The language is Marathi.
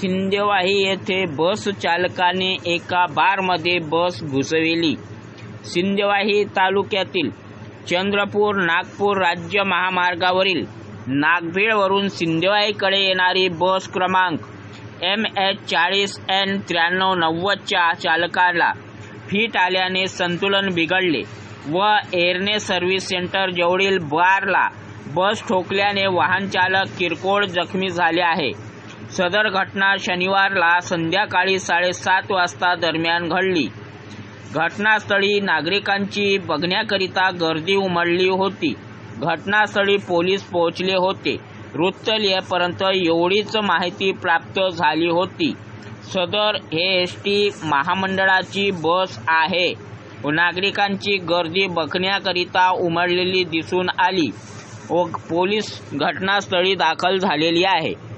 सिंदेवाही येथे बस चालकाने एका बारमध्ये बस घुसविली. सिंदेवाही तालुक्यातील चंद्रपूर नागपूर राज्य महामार्गावरील नागभीडवरून सिंदेवाहीकडे येणारी बस क्रमांक एम एच चाळीस एन त्र्याण्णव नव्वदच्या चालकाला फिट आल्याने संतुलन बिघडले व एरने सर्व्हिस सेंटर जवळील बारला बस ठोकल्याने वाहन चालक किरकोळ जखमी झाले आहे. सदर घटना शनिवारला संध्याकाळी साडेसात वाजता दरम्यान घडली. घटनास्थळी नागरिकांची बघण्याकरिता गर्दी उमडली होती. घटनास्थळी पोलीस पोहोचले होते. वृत्तलेपर्यंत एवढीच माहिती प्राप्त झाली होती. सदर हे एस टी महामंडळाची बस आहे. नागरिकांची गर्दी बघण्याकरिता उमडलेली दिसून आली. व पोलीस घटनास्थळी दाखल झालेली आहे.